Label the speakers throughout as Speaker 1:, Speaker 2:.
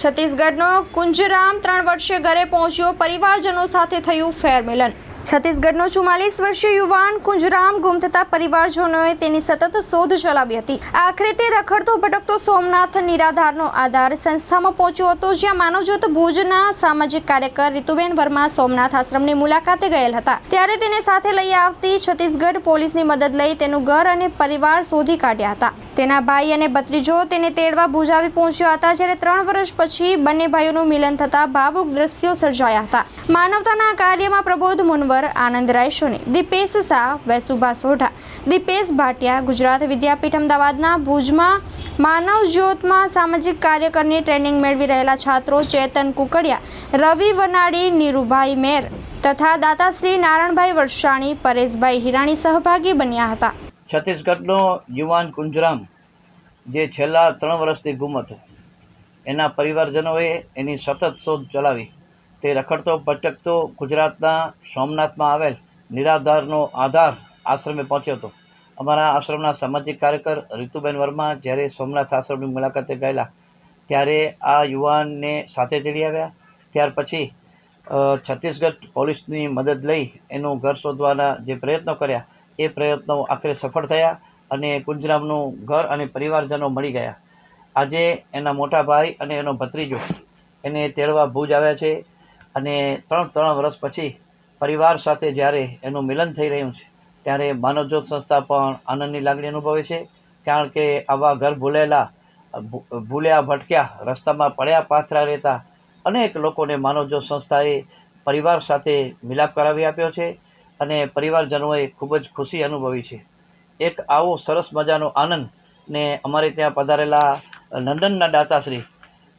Speaker 1: છત્તીસગઢનો કુંજરામ ત્રણ વર્ષે ઘરે પહોંચ્યો. પરિવારજનો સાથે થયું ફેરમિલન. છત્તીસગઢનો ચુમ્માલીસ વર્ષીય યુવાન કુંજરામ ગુમ થતા પરિવારજનોએ તેની સતત શોધ ચલાવી હતી. આખરે તે રખડતો, ભટકતો સોમનાથ નિરાધારનો આધાર સંસ્થામાં પહોંચ્યો હતો, જ્યાં માનવજ્યોત ભુજના સામાજિક કાર્યકર રીતુબેન વર્મા સોમનાથ આશ્રમની મુલાકાતે ગયેલ હતા. ત્યારે તેને સાથે લઈ આવતી છત્તીસગઢ પોલીસની મદદ લઈ તેનું ઘર અને પરિવાર શોધી કાઢ્યા હતા. તેના ભાઈ અને ભત્રીજો તેને તેડવા ભુજ આવી પહોંચ્યા હતા, જ્યારે ત્રણ વર્ષ પછી બંને ભાઈઓનું મિલન થતાં ભાવુક દ્રશ્યો સર્જાયા હતા. માનવતાના કાર્યમાં પ્રબોધ મુનવર, આનંદ રાયસોની દીપેશ શાહ, વૈસુભા સોઢા, દીપેશ ભાટિયા, ગુજરાત વિદ્યાપીઠ અમદાવાદના ભુજમાં માનવ જ્યોતમાં સામાજિક કાર્યકરની ટ્રેનિંગ મેળવી રહેલા છાત્રો ચેતન કુકડિયા, રવિ વનાડી, નીરુભાઈ મેર તથા દાતાશ્રી નારણભાઈ વરસાણી, પરેશભાઈ હિરાણી સહભાગી બન્યા હતા.
Speaker 2: છત્તીસગઢનો યુવાન કુંજરામ, જે છેલ્લા ત્રણ વર્ષથી ગુમ હતો એના પરિવારજનોએ એની સતત શોધ ચલાવી. તે રખડતો, ભટકતો ગુજરાતના સોમનાથમાં આવેલ નિરાધારનો આધાર આશ્રમે પહોંચ્યો હતો. અમારા આશ્રમના સામાજિક કાર્યકર રીતુબેન વર્મા જ્યારે સોમનાથ આશ્રમની મુલાકાતે ગયેલા, ત્યારે આ યુવાનને સાથે તેડી આવ્યા. ત્યાર પછી છત્તીસગઢ પોલીસની મદદ લઈ એનું ઘર શોધવાના જે પ્રયત્નો કર્યા એ પ્રયત્નો આખરે સફળ થયા અને કુંજરામનું ઘર અને પરિવારજનો મળી ગયા. આજે એના મોટા ભાઈ અને એનો ભત્રીજો એને તેડવા ભુજ આવ્યા છે અને ત્રણ ત્રણ વર્ષ પછી પરિવાર સાથે જ્યારે એનું મિલન થઈ રહ્યું છે, ત્યારે માનવજ્યોત સંસ્થા પણ આનંદની લાગણી અનુભવે છે, કારણ કે આવા ઘર ભૂલેલા ભૂલ્યા ભટક્યા રસ્તામાં પડ્યા પાથરા રહેતા અનેક લોકોને માનવજ્યોત સંસ્થાએ પરિવાર સાથે મિલાપ કરાવી આપ્યો છે. અને પરિવારજનોએ ખૂબ જ ખુશી અનુભવી છે. એક આવો સરસ મજાનો આનંદ ને અમારે ત્યાં પધારેલા લંડનના દાતાશ્રી,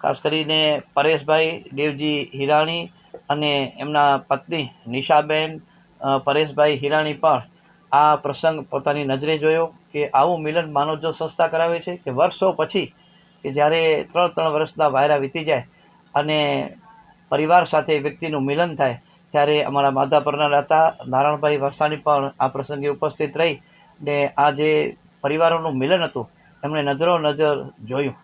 Speaker 2: ખાસ કરીને પરેશભાઈ, દેવજી હિરાણી અને એમના પત્ની નિશાબેન પરેશભાઈ હિરાણી પણ આ પ્રસંગ પોતાની નજરે જોયો કે આવું મિલન માનવજો સંસ્થા કરાવે છે કે વર્ષો પછી કે જ્યારે ત્રણ ત્રણ વર્ષના વાયરા વીતી જાય અને પરિવાર સાથે વ્યક્તિનું મિલન થાય ત્યારે અમારા માધાપરના દાતા નારાયણભાઈ વરસાણી પણ આ પ્રસંગે ઉપસ્થિત રહી ને આ જે પરિવારોનું મિલન હતું, એમણે નજરો નજર જોયું.